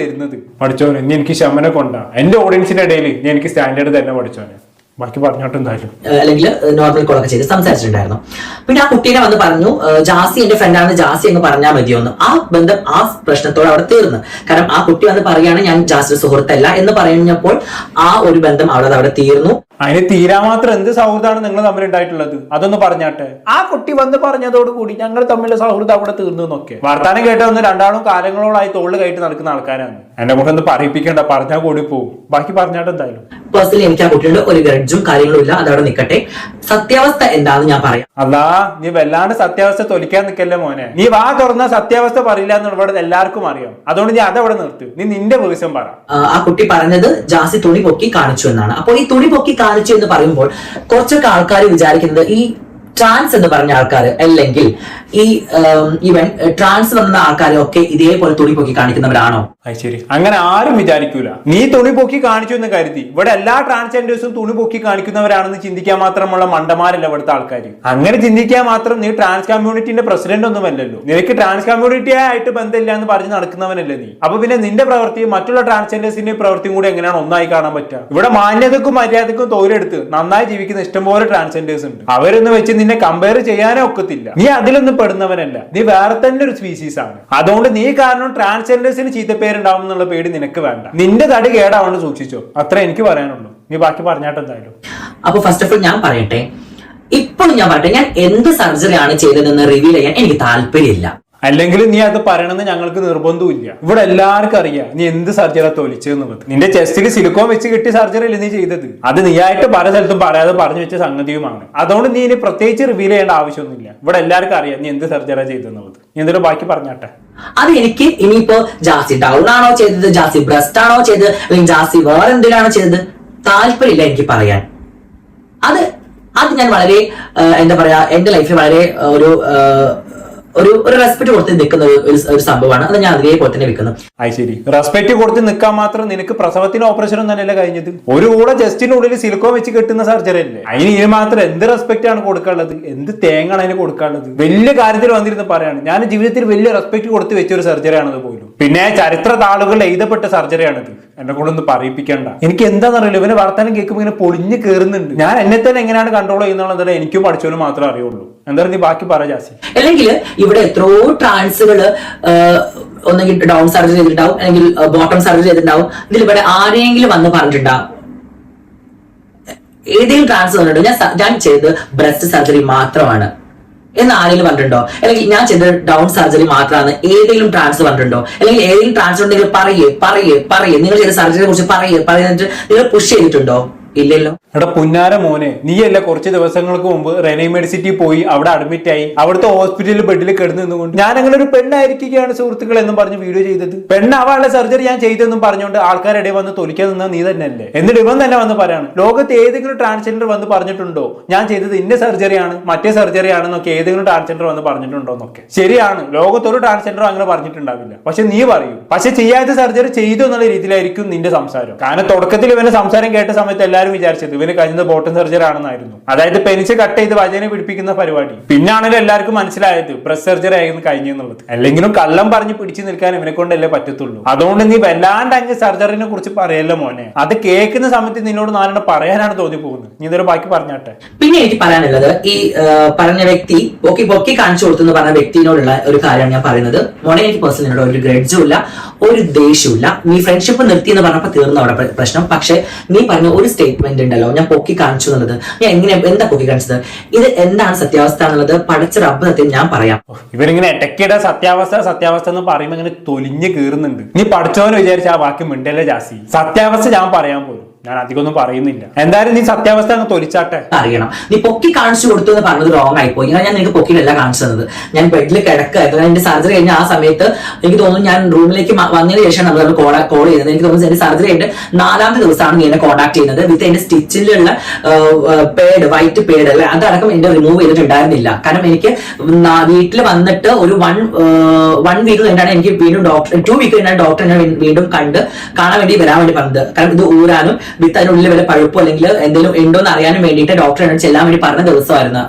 വരുന്നത്. പഠിച്ചോനെ ഇനി എനിക്ക് ശമനം കൊണ്ടാ. എന്റെ ഓഡിയൻസിന്റെ ഇടയിൽ ഇനി എനിക്ക് സ്റ്റാൻഡേർഡ് തന്നെ പഠിച്ചോനെ ബാക്കി പറഞ്ഞോട്ട് എന്തായാലും അല്ലെങ്കിൽ നോർമൽ കോളൊക്കെ ചെയ്ത് സംസാരിച്ചിട്ടുണ്ടായിരുന്നു. പിന്നെ ആ കുട്ടീനെ വന്ന് പറഞ്ഞു ജാസി എന്റെ ഫ്രണ്ടാണ് ജാസി എന്ന് പറഞ്ഞാൽ മതിയോന്ന്. ആ ബന്ധം ആ പ്രശ്നത്തോടെ അവിടെ തീർന്നു. കാരണം ആ കുട്ടി വന്ന് പറയുകയാണ് ഞാൻ ജാസിയുടെ സുഹൃത്തല്ല എന്ന് പറഞ്ഞപ്പോൾ ആ ഒരു ബന്ധം അവിടെ അവിടെ തീർന്നു. അതിന് തീരാ മാത്രം എന്ത് സൗഹൃദമാണ് നിങ്ങൾ തമ്മിൽ ഉണ്ടായിട്ടുള്ളത് അതൊന്ന് പറഞ്ഞാട്ടെ. ആ കുട്ടി വന്ന് പറഞ്ഞതോടുകൂടി ഞങ്ങൾ തമ്മിലുള്ള സൗഹൃദം അവിടെ തീർന്നു എന്നൊക്കെ. വർത്താനം കേട്ട ഒന്ന് രണ്ടാളും കാലങ്ങളോളായി തോൾ കയറ്റി നടക്കുന്ന ആൾക്കാരാണ്. എന്നെ മുഖം ഒന്ന് പറയിപ്പിക്കണ്ട പറഞ്ഞാൽ കൂടി പോകും ബാക്കി പറഞ്ഞാട്ട് എന്തായാലും പേഴ്സണലി എനിക്ക് ആ കുട്ടിയുടെ ഒരു ഗ്രഡ്ജും കാര്യങ്ങളും ഇല്ല. അതവിടെ നിൽക്കട്ടെ സത്യാവസ്ഥ എന്താണെന്ന് ഞാൻ പറയാം. അല്ലാ നീ വല്ലാണ്ട് സത്യാവസ്ഥ തൊലിക്കാൻ നിൽക്കല്ലേ മോനെ? നീ വാ തുറന്ന സത്യാവസ്ഥ പറയില്ല എന്നുള്ള ഇവിടെ എല്ലാവർക്കും അറിയാം. അതുകൊണ്ട് നീ അതവിടെ നിർത്തി. നീ നിന്റെ വേഷം പറ. ആ, ആ കുട്ടി പറഞ്ഞത് ജാസി തുണി പൊക്കി കാണിച്ചു എന്നാണ്. അപ്പോൾ ഈ തുണി പൊക്കി കാണിച്ചു എന്ന് പറയുമ്പോൾ കുറച്ചൊക്കെ ആൾക്കാർ വിചാരിക്കുന്നത് ഈ ട്രാൻസ് എന്ന് പറഞ്ഞ ആൾക്കാർ അല്ലെങ്കിൽ ഈ ഈവൻ ട്രാൻസ് വന്ന ആൾക്കാരൊക്കെ ഇതേപോലെ തുണി പൊക്കി കാണിക്കുന്നവരാണോ? ശരി. അങ്ങനെ ആരും വിചാരിക്കൂല. നീ തുണി പൊക്കി കാണിച്ചു എന്ന് കരുതി. ഇവിടെ എല്ലാ ട്രാൻസ്ജെൻഡേഴ്സും തുണി പൊക്കി കാണിക്കുന്നവരാണെന്ന് ചിന്തിക്കാൻ മാത്രമുള്ള മണ്ടമാരല്ല ഇവിടുത്തെ ആൾക്കാർ അങ്ങനെ ചിന്തിക്കാൻ മാത്രം നീ ട്രാൻസ് കമ്മ്യൂണിറ്റിന്റെ പ്രസിഡന്റ് ഒന്നുമല്ലല്ലോ. നിനക്ക് ട്രാൻസ് കമ്മ്യൂണിറ്റി ആയിട്ട് ബന്ധമില്ല എന്ന് പറഞ്ഞ് നടക്കുന്നവനല്ലേ നീ. അപ്പൊ പിന്നെ നിന്റെ പ്രവൃത്തി മറ്റുള്ള ട്രാൻസ്ജെൻഡേഴ്സിന്റെ പ്രവൃത്തിയും കൂടി എങ്ങനെയാണ് ഒന്നായി കാണാൻ പറ്റുക? ഇവിടെ മാന്യതക്കും മര്യാദക്കും തോരെടുത്ത് നന്നായി ജീവിക്കുന്ന ഇഷ്ടംപോലെ ട്രാൻസ്ജെൻഡേഴ്സ് ഉണ്ട്. അവരൊന്നും വെച്ച് നിന്നെ കമ്പയർ ചെയ്യാനേ ഒക്കത്തില്ല. നീ അതിലൊന്നും പെടുന്നവനല്ല. നീ വേറെ തന്നെ ഒരു സ്പീസീസ് ആണ്. അതുകൊണ്ട് നീ കാരണം ട്രാൻസ്ജെൻഡേഴ്സിന് ചീത്തപ്പേരുണ്ടാവും എന്നുള്ള പേടി നിനക്ക് വേണ്ട. നിന്റെ തടി കേടാവണ്ട് സൂക്ഷിച്ചോ. അത്ര എനിക്ക് പറയാനുള്ളൂ. നീ ബാക്കി പറഞ്ഞാട്ട് എന്തായാലും. അപ്പൊ ഫസ്റ്റ് ഓഫ് ഓൾ ഞാൻ പറയട്ടെ? ഇപ്പോഴും ഞാൻ പറയട്ടെ ഞാൻ എന്ത് സർജറി ആണ് ചെയ്തതെന്ന് റിവീൽ ചെയ്യാൻ എനിക്ക് താല്പര്യമില്ല. അല്ലെങ്കിൽ നീ അത് പറയണമെന്ന് ഞങ്ങൾക്ക് നിർബന്ധമില്ല ഇവിടെ എല്ലാവർക്കും അറിയാം നീ എന്ത് സർജറി തൊലിച്ചെന്നുള്ളത് നിന്റെ ചെസ്റ്റിൽ സിലിക്കോൺ വെച്ച് കിട്ടിയ സർജറി അല്ലേ നീ ചെയ്തത്? അത് നീയായിട്ട് പല സ്ഥലത്തും പറയാതെ പറഞ്ഞു വെച്ച സംഗതിയുമാണ്. അതുകൊണ്ട് നീ ഇനി പ്രത്യേകിച്ച് റിവീൽ ചെയ്യേണ്ട ആവശ്യമൊന്നുമില്ല. ഇവിടെ എല്ലാവർക്കും അറിയാം നീ എന്ത് സർജറി ചെയ്തെന്നുള്ളത് നീ എന്തെങ്കിലും ബാക്കി പറഞ്ഞാട്ടെ? അത് എനിക്ക് ഇനിയിപ്പോ ജാസി ഡൗൺ ആണോ ചെയ്തത്? ജാസി ബ്രസ്റ്റ് ആണോ ചെയ്തത്? അല്ലെങ്കിൽ ജാസി വേറെ എന്തിനാണോ ചെയ്തത്? താല്പര്യമില്ല എനിക്ക് പറയാൻ. അത് അത് ഞാൻ വളരെ എന്താ പറയാ എന്റെ ലൈഫിൽ വളരെ ഒരു ഒരു ഒരു റെസ്പെക്ട് കൊടുത്ത് നിൽക്കുന്ന ഒരു സംഭവമാണ്. അത് ഞാൻ അതേപോലെ തന്നെ വെക്കുന്നു. അത് ശരി. റെസ്പെക്ട് കൊടുത്ത് നിൽക്കാൻ മാത്രം നിനക്ക് പ്രസവത്തിന് ഓപ്പറേഷൻ ഒന്നും തന്നെയല്ല കഴിഞ്ഞത്. ഒരു കൂടെ ജസ്റ്റിനുള്ളിൽ സിലിക്കോ വെച്ച് കിട്ടുന്ന സർജറി അല്ലേ? അതിന് ഇതിന് മാത്രം എന്ത് റെസ്പെക്ട് ആണ് കൊടുക്കാനുള്ളത്? എന്ത് തേങ്ങാണ് അതിന് കൊടുക്കാനുള്ളത്? വലിയ കാര്യത്തിൽ വന്നിരുന്ന് പറയാണ്. ഞാൻ ജീവിതത്തിൽ വലിയ റെസ്പെക്ട് കൊടുത്ത് വെച്ച ഒരു സർജറി ആണത് പോലും. പിന്നെ ചരിത്ര താളുകളിൽ എഴുതപ്പെട്ട സർജറിയാണിത് എന്നെ കൊണ്ടൊന്ന് പറയിപ്പിക്കണ്ട. എനിക്ക് എന്താണെന്നറിയില്ല ഇവന് വർത്തമാനം കേൾക്കുമ്പോൾ ഇങ്ങനെ പൊളിഞ്ഞ് കയറുന്നുണ്ട് ഞാൻ എന്നെ തന്നെ എങ്ങനെയാണ് കൺട്രോൾ ചെയ്യുന്നത് എനിക്കും പഠിച്ചവനും മാത്രമേ അറിയുള്ളൂ. എന്തായാലും നീ ബാക്കി പറ ജാസി. അല്ലെങ്കിൽ ഇവിടെ എത്രയോ ട്രാൻസുകൾ ഒന്നെങ്കിൽ ഡൗൺ സർജറി ചെയ്തിട്ടുണ്ടാവും അല്ലെങ്കിൽ ബോട്ടം സർജറി ചെയ്തിട്ടുണ്ടാവും. ഇതിൽ ഇവിടെ ആരെങ്കിലും വന്ന് പറഞ്ഞിട്ടുണ്ടാവും. ഏതെങ്കിലും ട്രാൻസ് വന്നിട്ടുണ്ടോ? ഞാൻ ഞാൻ ചെയ്തത് ബ്രസ്റ്റ് സർജറി മാത്രമാണ്. എന്ന് ആരെങ്കിലും പറഞ്ഞിട്ടുണ്ടോ? അല്ലെങ്കിൽ ഞാൻ ചെയ്ത ഡൗൺ സർജറി മാത്രമാണ്. ഏതെങ്കിലും ട്രാൻസ് പറഞ്ഞിട്ടുണ്ടോ അല്ലെങ്കിൽ ഏതെങ്കിലും ട്രാൻസ് ഉണ്ടെങ്കിൽ പറയേ പറയേ പറയേ. നിങ്ങൾ ചെയ്ത സർജറിയെ കുറിച്ച് പറയേ പറയുന്നിട്ട് നിങ്ങൾ പുഷ് ചെയ്തിട്ടുണ്ടോ? ഇല്ലല്ലോ. എടാ പുന്നാര മോനെ നീയല്ല കുറച്ച് ദിവസങ്ങൾക്ക് മുമ്പ് റെനൈ മെഡിസിറ്റി പോയി അവിടെ അഡ്മിറ്റ് ആയി? അവിടുത്തെ ഹോസ്പിറ്റലിൽ ബെഡിൽ കിടന്നു നിന്നുകൊണ്ട്. ഞാൻ അങ്ങനെ ഒരു പെണ്ണായിരിക്കുകയാണ് സുഹൃത്തുക്കൾ എന്നും പറഞ്ഞ് വീഡിയോ ചെയ്തത്. പെണ്ണാവാനുള്ള അവളുടെ സർജറി ഞാൻ ചെയ്തെന്നും പറഞ്ഞുകൊണ്ട് ആൾക്കാരുടെ വന്ന് തൊലിക്കാൻ നിന്ന നീ തന്നെയല്ലേ? എന്നിട്ട് ഇവൻ തന്നെ വന്ന് പറയാണ് ലോകത്ത് ഏതെങ്കിലും ട്രാൻസ്ജെൻഡർ വന്ന് പറഞ്ഞിട്ടുണ്ടോ? ഞാൻ ചെയ്തത് ഇന്ന സർജറിയാണ് മറ്റേ സർജറി ആണെന്നൊക്കെ ഏതെങ്കിലും ട്രാൻസ്ജെൻഡർ വന്ന് പറഞ്ഞിട്ടുണ്ടോ എന്നൊക്കെ. ശരിയാണ് ലോകത്തൊരു ട്രാൻസ്ജെൻഡർ അങ്ങനെ പറഞ്ഞിട്ടുണ്ടാവില്ല. പക്ഷെ നീ പറയും പക്ഷെ ചെയ്യാത്ത സർജറി ചെയ്തു എന്നുള്ള രീതിയിലായിരിക്കും നിന്റെ സംസാരം. കാരണം തുടക്കത്തിൽ ഇവന്റെ സംസാരം കേട്ട സമയത്ത് എല്ലാവരും വിചാരിച്ചത്. ഇവന് കഴിഞ്ഞത് ബോട്ടം സർജറി ആണെന്നായിരുന്നു. അതായത് പെനിച്ച് കട്ട് ചെയ്ത് വചനെ പിടിപ്പിക്കുന്ന പരിപാടി. പിന്നാണല്ലോ എല്ലാവർക്കും മനസ്സിലായത്. ബ്രസ് സർജറി ആയിരുന്നു കഴിഞ്ഞെന്നുള്ളത്. അല്ലെങ്കിലും കള്ളം പറഞ്ഞ് പിടിച്ചു നിൽക്കാൻ ഇവനെ കൊണ്ടല്ലേ പറ്റത്തുള്ളൂ. അതുകൊണ്ട് നീ വല്ലാണ്ട് അങ്ങ് സർജറിനെ കുറിച്ച് പറയല്ലോ മോനെ. അത് കേൾക്കുന്ന സമയത്ത് നിന്നോട് നാലെണ്ണം പറയാനാണ് തോന്നി പോകുന്നത് നീ ഇതൊരു ബാക്കി പറഞ്ഞാട്ടെ. പിന്നെ എനിക്ക് പറയാനുള്ളത് ഈ പറഞ്ഞ വ്യക്തി പൊക്കി പൊക്കി കാണിച്ചു കൊടുത്തു എന്ന് പറഞ്ഞ വ്യക്തിയോടുള്ള ഒരു കാര്യമാണ് ഞാൻ പറയുന്നത്. മോനെ എനിക്ക് പേഴ്സണലിനോട് ഒരു ഗ്രഡ്ജും ഇല്ല. ഒരു ദേഷ്യമില്ല നീ ഫ്രണ്ട്ഷിപ്പ് നിർത്തി എന്ന് പറഞ്ഞപ്പോൾ തീർന്ന അവിടെ പ്രശ്നം. പക്ഷേ നീ പറഞ്ഞ ഒരു സ്റ്റേറ്റ്മെന്റ് ഉണ്ടല്ലോ. ഞാൻ പൊക്കി കാണിച്ചു എന്നുള്ളത്. ഞാൻ എങ്ങനെ എന്താ പൊക്കി കാണിച്ചത്? ഇത് എന്താണ് സത്യാവസ്ഥ എന്നുള്ളത് പഠിച്ച റബ്ബ് സത്യം ഞാൻ പറയാം. ഇവരിങ്ങനെ ഇടയ്ക്കിടെ സത്യാവസ്ഥ സത്യാവസ്ഥ എന്ന് പറയുമ്പോൾ ഇങ്ങനെ തൊലിഞ്ഞ് കീറുന്നുണ്ട്. നീ പഠിച്ചോന്ന് വിചാരിച്ച ആ വാക്ക് മിണ്ടല്ലേ ജാസി? സത്യാവസ്ഥ ഞാൻ പറയാൻ പോലും. ഞാൻ അധികമൊന്നും പറയുന്നില്ല. എന്തായാലും നീ സത്യാവസ്ഥ അങ്ങ് തൊലിച്ചാട്ടെ. അറിയണം. നീ പൊക്കി കാണിച്ചു കൊടുത്തു എന്ന് പറഞ്ഞത് റോങ് ആയി പോയി ഞാൻ നിനക്ക് പൊക്കിയിലല്ല കാണിച്ചു തന്നത്. ഞാൻ ബെഡിൽ കിടക്കായിരുന്നു എന്റെ സർജറി കഴിഞ്ഞ ആ സമയത്ത് എനിക്ക് തോന്നുന്നു ഞാൻ റൂമിലേക്ക് വന്നതിന് ശേഷമാണ് നമ്മൾ കോൾ കോൾ ചെയ്തത്. എനിക്ക് തോന്നുന്നു എന്റെ സർജറി കഴിഞ്ഞ് നാലാമത്തെ ദിവസമാണ് നീ എന്നെ കോൺടാക്ട് ചെയ്യുന്നത്. വിത്ത് എന്റെ സ്റ്റിച്ചിലുള്ള പേഡ് വൈറ്റ് പേഡ് അല്ലെ? അതടക്കം എന്റെ റിമൂവ് ചെയ്തിട്ടുണ്ടായിരുന്നില്ല. കാരണം എനിക്ക് വീട്ടിൽ വന്നിട്ട് ഒരു വൺ വൺ വീക്ക് കഴിഞ്ഞാണ് എനിക്ക് വീണ്ടും ഡോക്ടർ ടു വീക്ക് കഴിഞ്ഞാൽ ഡോക്ടർ എന്നെ വീണ്ടും കണ്ട് കാണാൻ വേണ്ടി വരാൻ വേണ്ടി പറഞ്ഞത്. കാരണം ഇത് ഊരാനും വിത്ത് അതിനുള്ളിൽ വല്ല പഴുപ്പോ അല്ലെങ്കിൽ എന്തെങ്കിലും ഉണ്ടോ എന്ന് അറിയാനും വേണ്ടിയിട്ട് ഡോക്ടർ എന്നോട് ചെല്ലാൻ വേണ്ടി പറഞ്ഞ ദിവസമായിരുന്നു.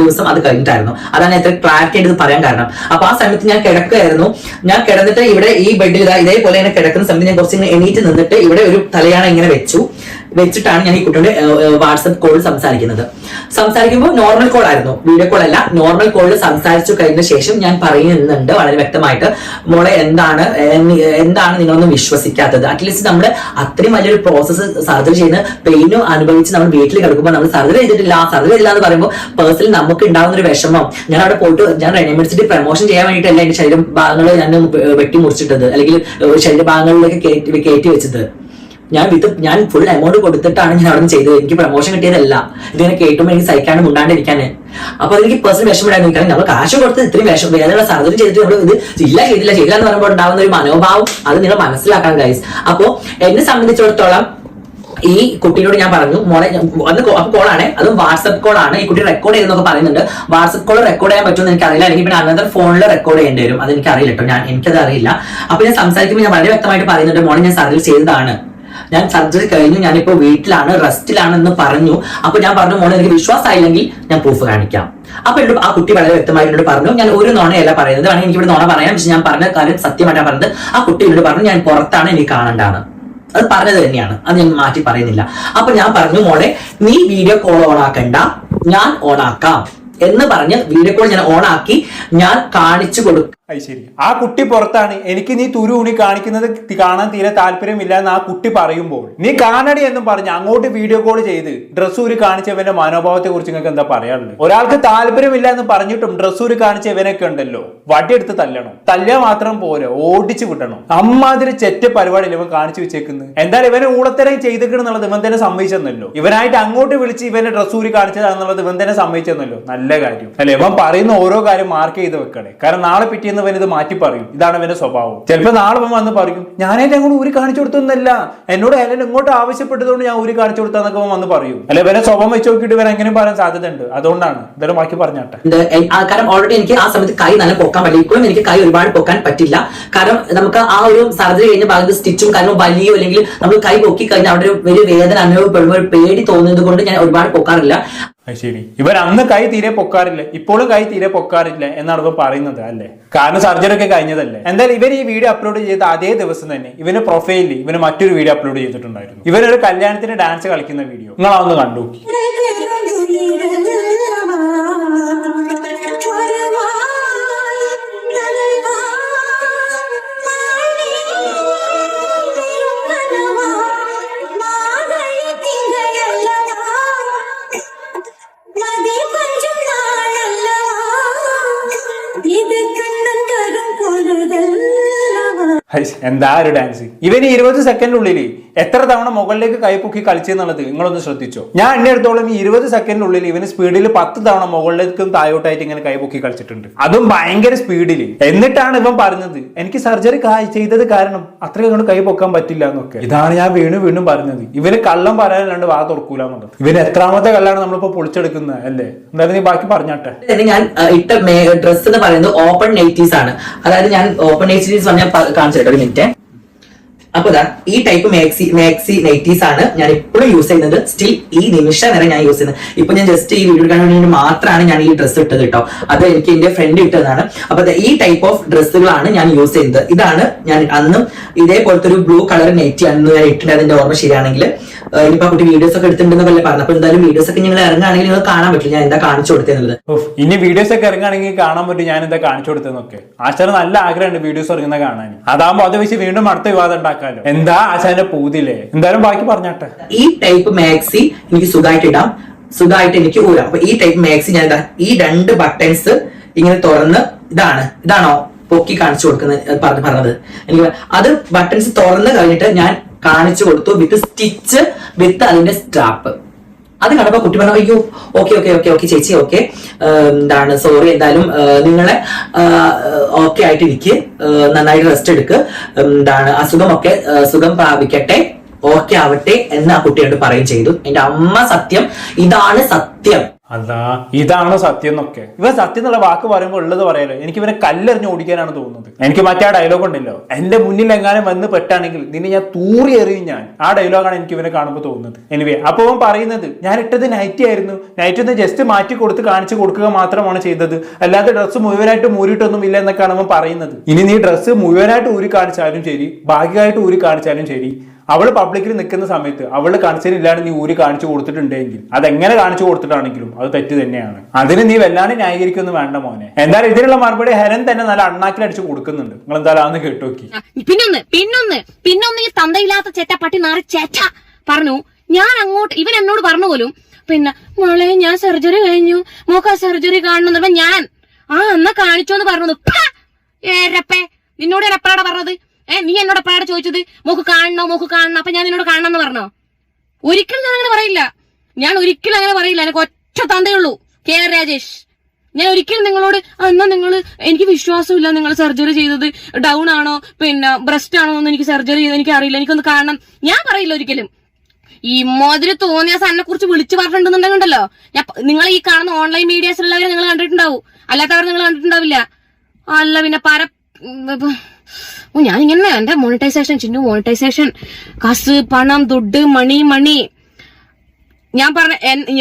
ദിവസം അത് കഴിഞ്ഞിട്ടായിരുന്നു. അതാണ് എത്ര ക്ലാരിറ്റി ആയിട്ട് പറയാൻ കാരണം. അപ്പൊ ആ സമയത്ത് ഞാൻ കിടക്കുകയായിരുന്നു. ഞാൻ കിടന്നിട്ട് ഇവിടെ ഈ ബെഡിൽ ഇതാ ഇതേപോലെ ഇങ്ങനെ കിടക്കുന്ന സമയത്ത് ഞാൻ കുറച്ച് ഇങ്ങനെ എണീറ്റ് നിന്നിട്ട് ഇവിടെ ഒരു തലയാണ് ഇങ്ങനെ വെച്ചു. വെച്ചിട്ടാണ് ഞാൻ ഈ കുട്ടിയുടെ വാട്സപ്പ് കോൾ സംസാരിക്കുന്നത്. സംസാരിക്കുമ്പോൾ നോർമൽ കോൾ ആയിരുന്നു. വീഡിയോ കോൾ അല്ല നോർമൽ കോളിൽ സംസാരിച്ചു കഴിഞ്ഞ ശേഷം ഞാൻ പറയുന്നുണ്ട് വളരെ വ്യക്തമായിട്ട്. മോളെ എന്താണ് എന്താണ് നിങ്ങളൊന്നും വിശ്വസിക്കാത്തത്? അറ്റ്ലീസ്റ്റ് നമ്മൾ അത്രയും വലിയൊരു പ്രോസസ്സ് സർജറി ചെയ്യുന്ന പെയിനും അനുഭവിച്ച് നമ്മൾ വീട്ടിൽ കിടക്കുമ്പോൾ നമ്മൾ സർജറി ചെയ്തിട്ടില്ല. സർജറി ചെയ്തില്ല എന്ന് പറയുമ്പോൾ പേഴ്സണലി നമുക്ക് ഉണ്ടാകുന്ന ഒരു വിഷമം. ഞാൻ അവിടെ പോയിട്ട് ഞാൻ റെനിമെഡിസിറ്റി പ്രൊമോഷൻ ചെയ്യാൻ വേണ്ടിയിട്ടല്ല എന്റെ ശരീരം ഭാഗങ്ങൾ ഞാൻ വെട്ടി മുറിച്ചിട്ടത്? അല്ലെങ്കിൽ ശരീരഭാഗങ്ങളിലേക്ക് കയറ്റി കയറ്റി വെച്ചത്? ഞാൻ വിത്ത് ഞാൻ ഫുൾ എമൗണ്ട് കൊടുത്തിട്ടാണ് ഞാൻ അവിടെ ചെയ്തത്. എനിക്ക് പ്രൊമോഷൻ കിട്ടിയതല്ല. ഇതിനെ കേട്ടുമ്പോൾ എനിക്ക് സഹിക്കാണ്ട് മുണ്ടാണ്ടിരിക്കാൻ അപ്പൊ എനിക്ക് പേഴ്സണൽ വിഷമമുണ്ടായിരുന്നു കാരണം നമ്മൾ കാശ് കൊടുത്ത് ഇത്രയും വിഷം വേദന സർജറി ചെയ്തിട്ട് നമ്മൾ ഇത് ഇല്ല ചെയ്തില്ല ചെയ്തില്ല എന്ന് പറയുമ്പോൾ ഉണ്ടാവുന്ന ഒരു മനോഭാവം അത് നിങ്ങൾ മനസ്സിലാക്കാൻ ഗൈസ് അപ്പോ എന്നെ സംബന്ധിച്ചിടത്തോളം ഈ കുട്ടിയോട് ഞാൻ പറഞ്ഞു മോളെ അന്ന് കോളാണ് അതും വാട്സപ്പ് കോളാണ് ഈ കുട്ടി റെക്കോർഡ് ചെയ്തെന്നൊക്കെ പറയുന്നുണ്ട്. വാട്സപ്പ് കോൾ റെക്കോർഡ് ചെയ്യാൻ പറ്റുമെന്ന് എനിക്ക് അറിയില്ല അല്ലെങ്കിൽ പിന്നെ അന്നത്തെ ഫോണിൽ റെക്കോർഡ് ചെയ്യേണ്ടി വരും. അത് എനിക്ക് അറിയില്ല കേട്ടോ ഞാൻ എനിക്കത് അറിയില്ല. അപ്പൊ ഞാൻ സംസാരിക്കുമ്പോൾ ഞാൻ വളരെ വ്യക്തമായിട്ട് പറയുന്നുണ്ട് മോളെ ഞാൻ സർജറി ചെയ്തതാണ്. ഞാൻ സർജറി കഴിഞ്ഞു ഞാനിപ്പോ വീട്ടിലാണ് റെസ്റ്റിലാണെന്ന് പറഞ്ഞു. അപ്പൊ ഞാൻ പറഞ്ഞു മോളെ എനിക്ക് വിശ്വാസമായില്ലെങ്കിൽ ഞാൻ പ്രൂഫ് കാണിക്കാം. അപ്പൊ എന്നോട് ആ കുട്ടി വളരെ വ്യക്തമായിട്ട് എന്നോട് പറഞ്ഞു ഞാൻ ഒരു നോണയല്ല പറയുന്നത് വേണമെങ്കിൽ എനിക്ക് ഇവിടെ നോണ പറയാം. പക്ഷെ ഞാൻ പറഞ്ഞ കാര്യം സത്യമായിട്ടാണ് പറഞ്ഞത്. ആ കുട്ടി എന്നോട് പറഞ്ഞു ഞാൻ പുറത്താണ് എനിക്ക് കാണണ്ടാണ് അത് പറഞ്ഞത് തന്നെയാണ്. അത് ഞാൻ മാറ്റി പറയുന്നില്ല. അപ്പൊ ഞാൻ പറഞ്ഞു മോളെ നീ വീഡിയോ കോൾ ഓൺ ആക്കണ്ട. ഞാൻ ഓൺ ആക്കാം. എന്ന് പറഞ്ഞ് വീഡിയോ കോൾ ഞാൻ ഓൺ ആക്കി ഞാൻ കാണിച്ചു കൊടുക്കും അത് ശരി. ആ കുട്ടി പുറത്താണ്. എനിക്ക് നീ തുരു ഉണി കാണിക്കുന്നത് കാണാൻ തീരെ താല്പര്യമില്ല എന്ന് ആ കുട്ടി പറയുമ്പോൾ നീ കാണടി എന്നും പറഞ്ഞ് അങ്ങോട്ട് വീഡിയോ കോൾ ചെയ്ത് ഡ്രസ്സൂര് കാണിച്ചവന്റെ മനോഭാവത്തെ കുറിച്ച് നിങ്ങൾക്ക് എന്താ പറയാനുള്ളത്? ഒരാൾക്ക് താല്പര്യമില്ല എന്ന് പറഞ്ഞിട്ടും ഡ്രസ്സൂര് കാണിച്ചവനൊക്കെ ഉണ്ടല്ലോ. വടിയെടുത്ത് തല്ലണം. തല്ലിയാൽ മാത്രം പോരെ. ഓടിച്ചു വിടണം. അമ്മാതിരി ചെറ്റ പരിപാടിയിൽ ഇവൻ കാണിച്ചു വെച്ചേക്കുന്നത് എന്തായാലും ഇവനെ ഊളത്തരം ചെയ്തിട്ടുണ്ടെന്നുള്ളത് ഇവൻ തന്നെ സമ്മതിച്ചെന്നല്ലോ. ഇവനായിട്ട് അങ്ങോട്ട് വിളിച്ച് ഇവനെ ഡ്രസ്സൂര് കാണിച്ചതാണെന്നുള്ളത് ഇവൻ തന്നെ സമ്മതിച്ചെന്നല്ലോ. നല്ല കാര്യം. അല്ലെ? ഇവൻ പറയുന്ന ഓരോ കാര്യം മാർക്ക് ചെയ്ത് വെക്കണേ. കാരണം നാളെ പിറ്റേന്ന് ഇവൻ ഇത് മാറ്റി പറയും. ഇതാണ് അവന്റെ സ്വഭാവം. ചിലപ്പോൾ നാളെ വന്ന് പറയും ഞാനേ അങ്ങോട്ട് ഊരി കാണിച്ചു കൊടുത്തൊന്നല്ല എന്നോട് ഹെലൻ ഇങ്ങോട്ട് ആവശ്യപ്പെട്ടതുകൊണ്ട് ഞാൻ ഊരി കാണിച്ചു കൊടുത്താന്നൊക്കെ അവൻ വന്ന് പറയും. അല്ലെ ഇവരെ സ്വഭാവം വെച്ച് നോക്കിയിട്ട് ഇവൻ എങ്ങനെ പറയാൻ സാധ്യത ഉണ്ട് അതുകൊണ്ടാണ് ഇതെല്ലാം ബാക്കി പറഞ്ഞാട്ടെ. കാരണം ഓൾറെഡി എനിക്ക് ആ സമയത്ത് കൈ നല്ല പൊക്കാൻ പറ്റില്ല. ഇപ്പോഴും എനിക്ക് കൈ ഒരുപാട് പൊക്കാൻ പറ്റില്ല. കാരണം നമുക്ക് ആ ഒരു സർജറി കഴിഞ്ഞ ഭാഗത്ത് സ്റ്റിച്ചും കാരണം വലിയോ അല്ലെങ്കിൽ നമ്മൾ കൈ പൊക്കി കഴിഞ്ഞാൽ അവിടെ ഒരു വലിയ വേദന അനുഭവപ്പെടുമ്പോൾ പേടി തോന്നുന്നത് കൊണ്ട് ഞാൻ ഒരുപാട് പൊക്കാറില്ല. അത് ശരി. ഇവർ അന്ന് കൈ തീരെ പൊക്കാറില്ല. ഇപ്പോഴും കൈ തീരെ പൊക്കാറില്ല എന്നാണ് ഇവർ പറയുന്നത് അല്ലേ? കാരണം സർജറി ഒക്കെ കഴിഞ്ഞതല്ലേ? എന്തായാലും ഇവർ ഈ വീഡിയോ അപ്ലോഡ് ചെയ്ത അതേ ദിവസം തന്നെ ഇവന് പ്രൊഫൈലിൽ ഇവന് മറ്റൊരു വീഡിയോ അപ്ലോഡ് ചെയ്തിട്ടുണ്ടായിരുന്നു. ഇവരൊരു കല്യാണത്തിന് ഡാൻസ് കളിക്കുന്ന വീഡിയോ നിങ്ങൾ അതൊന്ന് കണ്ടു എന്താ ഒരു ഡാൻസ് ഇവന് ഇരുപത് സെക്കൻഡിനുള്ളിൽ എത്ര തവണ മുകളിലേക്ക് കൈ പൊക്കി കളിച്ചെന്നുള്ളത് നിങ്ങളൊന്ന് ശ്രദ്ധിച്ചോ? ഞാൻ എന്നെ എടുത്തോളം ഈ ഇരുപത് സെക്കൻഡിനുള്ളിൽ ഇവന് സ്പീഡിൽ പത്ത് തവണ മുകളിലേക്കും താഴോട്ടായിട്ട് ഇങ്ങനെ കൈ പൊക്കി കളിച്ചിട്ടുണ്ട്. അതും ഭയങ്കര സ്പീഡിൽ. എന്നിട്ടാണ് ഇവൻ പറഞ്ഞത് എനിക്ക് സർജറി ചെയ്തത് കാരണം അത്രയും കൊണ്ട് കൈ പൊക്കാൻ പറ്റില്ല എന്നൊക്കെ. ഇതാണ് ഞാൻ വീണ്ടും വീണ്ടും പറഞ്ഞത്. ഇവന് കള്ളം പറയാനല്ലാണ്ട് വാ തുറക്കൂല എന്നുള്ളത്. ഇവന് എത്രാമത്തെ കല്ലാണ് നമ്മളിപ്പോ പൊളിച്ചെടുക്കുന്നത് അല്ലേ? എന്തായാലും നീ ബാക്കി പറഞ്ഞാട്ടെ. ഞാൻ ഇട്ട ഡ്രസ് എന്ന് പറയുന്നത് ഓപ്പൺ നൈറ്റീസ് ആണ്. അതായത് ഞാൻ ഓപ്പൺ നൈറ്റീസ് പറഞ്ഞാൽ കാണിച്ചു തരാം. ഒരു മിനിറ്റ്. അപ്പൊ ദാ ഈ ടൈപ്പ് മാക്സി മാക്സി നൈറ്റീസ് ആണ് ഞാൻ എപ്പോഴും യൂസ് ചെയ്യുന്നത്. സ്റ്റിൽ ഈ നിമിഷം വരെ ഞാൻ യൂസ് ചെയ്യുന്നത്. ഇപ്പൊ ഞാൻ ജസ്റ്റ് ഈ വീഡിയോ കാണാൻ വേണ്ടി മാത്രമാണ് ഞാൻ ഈ ഡ്രസ്സ് ഇട്ടത് കേട്ടോ. അത് എനിക്ക് എന്റെ ഫ്രണ്ട് ഇട്ടതാണ്. അപ്പൊ ഈ ടൈപ്പ് ഓഫ് ഡ്രസ്സുകളാണ് ഞാൻ യൂസ് ചെയ്യുന്നത്. ഇതാണ് ഞാൻ അന്നും ഇതേപോലത്തെ ഒരു ബ്ലൂ കളർ നൈറ്റി അന്ന് ഞാൻ ഇട്ടിട്ടുണ്ട് അതിന്റെ ഓർമ്മ ശരിയാണെങ്കിൽ. ഇനിയിപ്പോ കുട്ടി വീഡിയോസ് ഒക്കെ എടുത്തിട്ടുണ്ടെന്നല്ലേ പറഞ്ഞു അപ്പൊ എന്തായാലും വീഡിയോസ് ഒക്കെ നിങ്ങൾ ഇറങ്ങുകയാണെങ്കിൽ നിങ്ങൾ കാണാൻ പറ്റില്ല ഞാൻ എന്താ കാണിച്ചു കൊടുത്തത്? ഇനി വീഡിയോസ് ഒക്കെ ഇറങ്ങുകയാണെങ്കിൽ കാണാൻ പറ്റും. ഞാൻ എന്താ കാണിച്ചു കൊടുത്തതെന്നൊക്കെ. ആശാരം നല്ല ആഗ്രഹമുണ്ട് വീഡിയോസ് ഇറങ്ങുന്ന കാണാൻ. അതാകുമ്പോ അത് വെച്ച് വീണ്ടും അടുത്ത വിവാദം ഉണ്ടാക്കാലോ എന്താ ആശാന്റെ പൂതില്ലേ എന്തായാലും ബാക്കി പറഞ്ഞാട്ടെ. ഈ ടൈപ്പ് മാക്സി എനിക്ക് സുഖമായിട്ട് ഇടാം. സുഖമായിട്ട് എനിക്ക് ഊരാം. അപ്പൊ ഈ ടൈപ്പ് മാക്സി ഞാൻ ഇതാ ഈ രണ്ട് ബട്ടൺസ് ഇങ്ങനെ തുറന്ന് ഇതാണ്. ഇതാണോ പൊക്കി കാണിച്ചു കൊടുക്കുന്നത് പറഞ്ഞു പറഞ്ഞ പറഞ്ഞത്. എനിക്ക് അത് ബട്ടൺസ് തുറന്ന് കഴിഞ്ഞിട്ട് ഞാൻ കാണിച്ചു കൊടുത്തു വിത്ത് സ്റ്റിച്ച് വിത്ത് അതിന്റെ സ്ട്രാപ്പ് അത് കണ്ടപ്പോ കുട്ടി പറഞ്ഞു അയ്യോ ഓക്കെ ഓക്കെ ഓക്കെ ഓക്കെ ചേച്ചി ഓക്കെ എന്താണ് സോറി എന്തായാലും നിങ്ങളെ ഓക്കെ ആയിട്ട് ഇരിക്ക്. നന്നായിട്ട് റെസ്റ്റ് എടുക്ക്. എന്താണ് അസുഖമൊക്കെ സുഖം പ്രാപിക്കട്ടെ ഓക്കെ ആവട്ടെ എന്ന് ആ കുട്ടിയോട് പറയുകയും ചെയ്തു. എന്റെ അമ്മ സത്യം ഇതാണ് സത്യം. അതാ ഇതാണ് സത്യം എന്നൊക്കെ. ഇവ സത്യം എന്നുള്ള വാക്ക് പറയുമ്പോൾ ഉള്ളത് പറയാലോ എനിക്ക് ഇവനെ കല്ലെറിഞ്ഞ് ഓടിക്കാനാണ് തോന്നുന്നത്. എനിക്ക് മറ്റേ ആ ഡയലോഗ് ഉണ്ടല്ലോ. എന്റെ മുന്നിൽ എങ്ങാനും വന്ന് പെട്ടാണെങ്കിൽ നിന്നെ ഞാൻ തൂറി എറിയും ഞാൻ. ആ ഡയലോഗാണ് എനിക്ക് ഇവനെ കാണുമ്പോൾ തോന്നുന്നത്. എനിവേ അപ്പോൾ അവൻ പറയുന്നത് ഞാൻ ഇട്ടത് നൈറ്റി ആയിരുന്നു. നൈറ്റ് ഒന്ന് ജസ്റ്റ് മാറ്റി കൊടുത്ത് കാണിച്ചു കൊടുക്കുക മാത്രമാണ് ചെയ്തത്. അല്ലാതെ ഡ്രസ്സ് മുഴുവനായിട്ട് മൂരിയിട്ടൊന്നും ഇല്ല എന്നൊക്കെയാണ് അവൻ പറയുന്നത്. ഇനി നീ ഡ്രസ്സ് മുഴുവനായിട്ട് ഊരി കാണിച്ചാലും ശരി ഭാഗികമായിട്ട് ഊരി കാണിച്ചാലും ശരി. അവൾ പബ്ലിക്കിൽ നിൽക്കുന്ന സമയത്ത് അവൾ കൺസേണില്ലാണ്ട് നീ ഊരി കാണിച്ചു കൊടുത്തിട്ടുണ്ടെങ്കിൽ അതെങ്ങനെ കാണിച്ചു കൊടുത്തിട്ടാണെങ്കിലും അത് തെറ്റ് തന്നെയാണ്. അതിന് നീ വല്ലാണ്ട് ന്യായീകരിക്കൊന്നും വേണ്ട മോനെ. എന്തായാലും ഇതിനുള്ള മറുപടി ഹരൻ തന്നെ നല്ല അണ്ണാക്കിൽ അടിച്ചു കൊടുക്കുന്നുണ്ട്. നിങ്ങൾ എന്തായാലും അന്ന് കേട്ടോക്കി പിന്നൊന്ന് പിന്നൊന്ന് പിന്നൊന്ന് ഈ തന്തയില്ലാത്ത ചേറ്റ പട്ടി നാറി ചേച്ച പറഞ്ഞു. ഞാൻ അങ്ങോട്ട് ഇവൻ എന്നോട് പറഞ്ഞു പോലും പിന്നെ മോളെ ഞാൻ സർജറി കഴിഞ്ഞു. മോക്ക സർജറി കാണുന്നു ഞാൻ. ആ എന്നാ കാണിച്ചോന്ന് പറഞ്ഞു ഏരപ്പേ നിന്നോട് എപ്പോഴാണ് പറഞ്ഞത്? ഏ നീ എന്നോട് എപ്പോഴാണ് ചോദിച്ചത്? മോക്ക് കാണണോ മോക്ക് കാണണോ? അപ്പൊ ഞാൻ നിന്നോട് കാണണം എന്ന് പറഞ്ഞോ? ഒരിക്കലും ഞാൻ അങ്ങനെ പറയില്ല. ഞാൻ ഒരിക്കലും അങ്ങനെ പറയില്ല. എനിക്ക് ഒറ്റ തന്തയുള്ളൂ കെ ആർ രാജേഷ്. ഞാൻ ഒരിക്കലും നിങ്ങളോട് "ആ, എന്നാ നിങ്ങൾ എനിക്ക് വിശ്വാസമില്ല നിങ്ങൾ സർജറി ചെയ്തത് ഡൗൺ ആണോ? പിന്നെ ബ്രസ്റ്റ് ആണോ എന്ന് എനിക്ക് സർജറി ചെയ്ത് എനിക്ക് അറിയില്ല. എനിക്കൊന്ന് കാണണം. ഞാൻ പറയില്ല ഒരിക്കലും. ഈ മോതിരി തോന്നിയ സാറിനെ കുറിച്ച് വിളിച്ചു പറഞ്ഞിട്ടുണ്ടെന്നുണ്ടല്ലോ ഞാൻ നിങ്ങൾ ഈ കാണുന്ന ഓൺലൈൻ മീഡിയാസിലുള്ളവരെ നിങ്ങൾ കണ്ടിട്ടുണ്ടാവും. അല്ലാത്തവർ നിങ്ങൾ കണ്ടിട്ടുണ്ടാവില്ല. അല്ല പിന്നെ പര ഓ ഞാൻ ഇങ്ങനെ എന്റെ മോണിറ്റൈസേഷൻ ചിന്നു മോണിറ്റൈസേഷൻ കാസ് പണം ദുഡ് മണി മണി ഞാൻ പറഞ്ഞ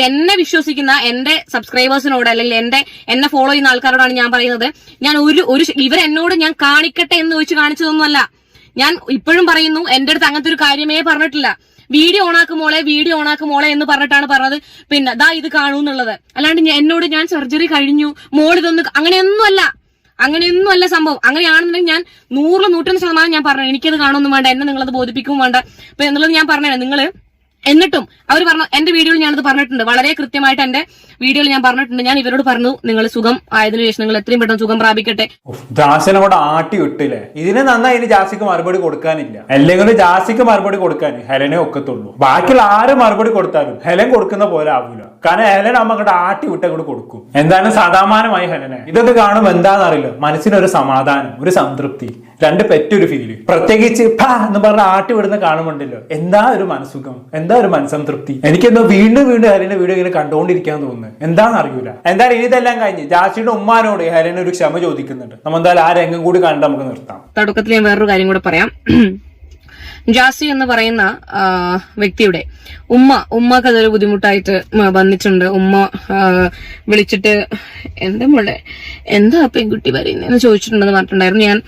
എന്നെ വിശ്വസിക്കുന്ന എന്റെ സബ്സ്ക്രൈബേഴ്സിനോട് അല്ലെങ്കിൽ എന്റെ എന്നെ ഫോളോ ചെയ്യുന്ന ആൾക്കാരോടാണ് ഞാൻ പറയുന്നത്. ഞാൻ ഒരു ഒരു ഇവരെന്നോട് ഞാൻ കാണിക്കട്ടെ എന്ന് ചോദിച്ച് കാണിച്ചതൊന്നുമല്ല. ഞാൻ ഇപ്പോഴും പറയുന്നു എന്റെ അടുത്ത് അങ്ങനത്തെ ഒരു കാര്യമേ പറഞ്ഞിട്ടില്ല. വീഡിയോ ഓണാക്ക് മോളെ വീഡിയോ ഓണാക്ക് മോളെ എന്ന് പറഞ്ഞിട്ടാണ് പറഞ്ഞത്. പിന്നെ ദാ ഇത് കാണൂന്നുള്ളത് അല്ലാണ്ട് എന്നോട് ഞാൻ സർജറി കഴിഞ്ഞു. മോൾ അങ്ങനെയൊന്നുമല്ല. അങ്ങനെയൊന്നും അല്ല സംഭവം. അങ്ങനെയാണെന്നുണ്ടെങ്കിൽ ഞാൻ നൂറിൽ നൂറ്റൊന്ന് ശതമാനം ഞാൻ പറഞ്ഞു എനിക്കത് കാണുമൊന്നും വേണ്ട എന്നെ നിങ്ങളത് ബോധിപ്പിക്കും വേണ്ട. അപ്പൊ എന്നുള്ളത് ഞാൻ പറഞ്ഞു നിങ്ങൾ എന്നിട്ടും അവർ പറഞ്ഞു എന്റെ വീഡിയോയിൽ ഞാനത് പറഞ്ഞിട്ടുണ്ട്. വളരെ കൃത്യമായിട്ട് എന്റെ വീഡിയോയിൽ ഞാൻ പറഞ്ഞിട്ടുണ്ട്. ഞാൻ ഇവരോട് പറഞ്ഞു നിങ്ങൾ സുഖം ആയതിനു ശേഷം നിങ്ങൾ എത്രയും പെട്ടെന്ന് സുഖം പ്രാപിക്കട്ടെ. ദാസനോട് കൂടെ ആട്ടി വിട്ടില്ലേ? ഇതിന് നന്നായി ഇനി ജാസിക്ക് മറുപടി കൊടുക്കാനില്ല. അല്ലെങ്കിൽ ജാസിക്ക് മറുപടി കൊടുക്കാൻ ഹെലനെ ഒക്കത്തുള്ളൂ. ബാക്കിയുള്ള ആരും മറുപടി കൊടുത്താലും ഹെലൻ കൊടുക്കുന്ന പോലെ ആവില്ല കാരണം ഹെലൻ അമ്മ അങ്ങോട്ട് ആട്ടി വിട്ട് അങ്ങോട്ട് കൊടുക്കും. എന്തായാലും സമാധാനമായി ഹെലനെ. ഇതൊക്കെ കാണുമ്പോൾ എന്താണെന്നറിയില്ല. മനസ്സിനൊരു സമാധാനം ഒരു സംതൃപ്തി. രണ്ട് പെറ്റൊരു ഫീൽ പ്രത്യേകിച്ച് പാ എന്ന് പറഞ്ഞ ആട്ടി വിടുന്ന കാണുമ്പോണ്ടല്ലോ. എന്താ ഒരു മനസ്സുഖം? എന്താ ഒരു മനസ്സംതൃപ്തി? എനിക്കെന്തോ വീണ്ടും വീണ്ടും ഹരിന്റെ വീഡിയോ ഇങ്ങനെ കണ്ടുകൊണ്ടിരിക്കാൻ തോന്നുന്നു. എന്താണെന്ന് അറിയൂല. എന്തായാലും ഇതെല്ലാം കഴിഞ്ഞ് ജാസിയുടെ ഉമ്മാനോട് ഹരിന് ഒരു ക്ഷമ ചോദിക്കുന്നുണ്ട്. നമ്മൾ എന്തായാലും ആ രംഗം കൂടി കണ്ട് നമുക്ക് നിർത്താം. തുടക്കത്തിൽ ഞാൻ വേറൊരു കാര്യം കൂടെ പറയാം. ജാസി എന്ന് പറയുന്ന വ്യക്തിയുടെ. ഉമ്മ ഉമ്മക്ക് അതൊരു ബുദ്ധിമുട്ടായിട്ട് വന്നിട്ടുണ്ട്. ഉമ്മ വിളിച്ചിട്ട് എന്താ മോളെ എന്താ പെൺകുട്ടി പറയുന്നത് എന്ന് ചോദിച്ചിട്ടുണ്ടെന്ന് പറഞ്ഞിട്ടുണ്ടായിരുന്നു. ഞാൻ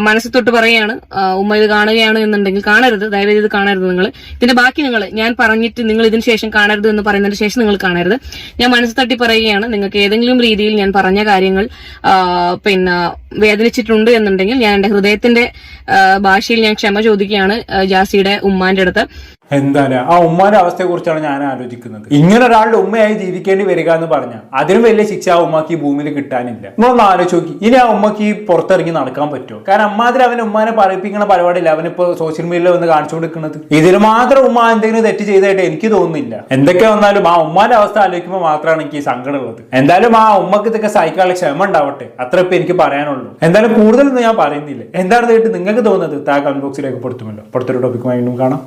മനസ്സിൽ തൊട്ട് പറയുകയാണ്. ഉമ്മ ഇത് കാണുകയാണ് എന്നുണ്ടെങ്കിൽ കാണരുത്. ദയവേത് ഇത് കാണരുത് നിങ്ങൾ. ഇതിന്റെ ബാക്കി നിങ്ങൾ ഞാൻ പറഞ്ഞിട്ട് നിങ്ങൾ ഇതിന് ശേഷം കാണരുത് എന്ന് പറയുന്നതിന് ശേഷം നിങ്ങൾ കാണരുത്. ഞാൻ മനസ്സിൽ തട്ടി പറയുകയാണ്. നിങ്ങൾക്ക് ഏതെങ്കിലും രീതിയിൽ ഞാൻ പറഞ്ഞ കാര്യങ്ങൾ പിന്നെ വേദനിച്ചിട്ടുണ്ട് എന്നുണ്ടെങ്കിൽ ഞാൻ എന്റെ ഹൃദയത്തിന്റെ ഭാഷയിൽ ഞാൻ ക്ഷമ ചോദിക്കുകയാണ് ജാസിയുടെ ഉമ്മാന്റെ അടുത്ത്. എന്തായാലും ആ ഉമ്മാന്റെ അവസ്ഥയെ കുറിച്ചാണ് ഞാൻ ആലോചിക്കുന്നത്. ഇങ്ങനെ ഒരാളുടെ ഉമ്മയായി ജീവിക്കേണ്ടി വരിക എന്ന് പറഞ്ഞ അതിനും വലിയ ശിക്ഷ ആ ഉമ്മക്ക് ഈ ഭൂമിയിൽ കിട്ടാനില്ല. നമ്മളൊന്ന് ആലോചിച്ച് നോക്കി. ഇനി ആ ഉമ്മക്ക് ഈ പുറത്തിറങ്ങി നടക്കാൻ പറ്റുമോ? കാരണം അമ്മാതിരി അവൻ ഉമ്മാനെ പറയിപ്പിക്കുന്ന പരിപാടിയില്ല. അവനിപ്പോ സോഷ്യൽ മീഡിയയിൽ വന്ന് കാണിച്ചു കൊടുക്കുന്നത്. ഇതിൽ മാത്രം ഉമ്മ എന്തെങ്കിലും തെറ്റ് ചെയ്തതായിട്ട് എനിക്ക് തോന്നുന്നില്ല. എന്തൊക്കെ വന്നാലും ആ ഉമ്മാന്റെ അവസ്ഥ ആലോചിക്കുമ്പോൾ മാത്രമാണ് എനിക്ക് സങ്കടം സങ്കടമുള്ളത് എന്തായാലും ആ ഉമ്മക്ക് ഇതൊക്കെ സഹിക്കാനുള്ള ക്ഷമ ഉണ്ടാവട്ടെ. അത്ര ഇപ്പൊ എനിക്ക് പറയാനുള്ളൂ. എന്തായാലും കൂടുതലൊന്നും ഞാൻ പറയുന്നില്ല. എന്താണ് കേട്ട് നിങ്ങൾക്ക് തോന്നുന്നത്? താ കമന്റ് ബോക്സിലേക്ക് പെടുത്തുമല്ലോ അടുത്തൊരു ടോപ്പിക്കുമായി കാണാം.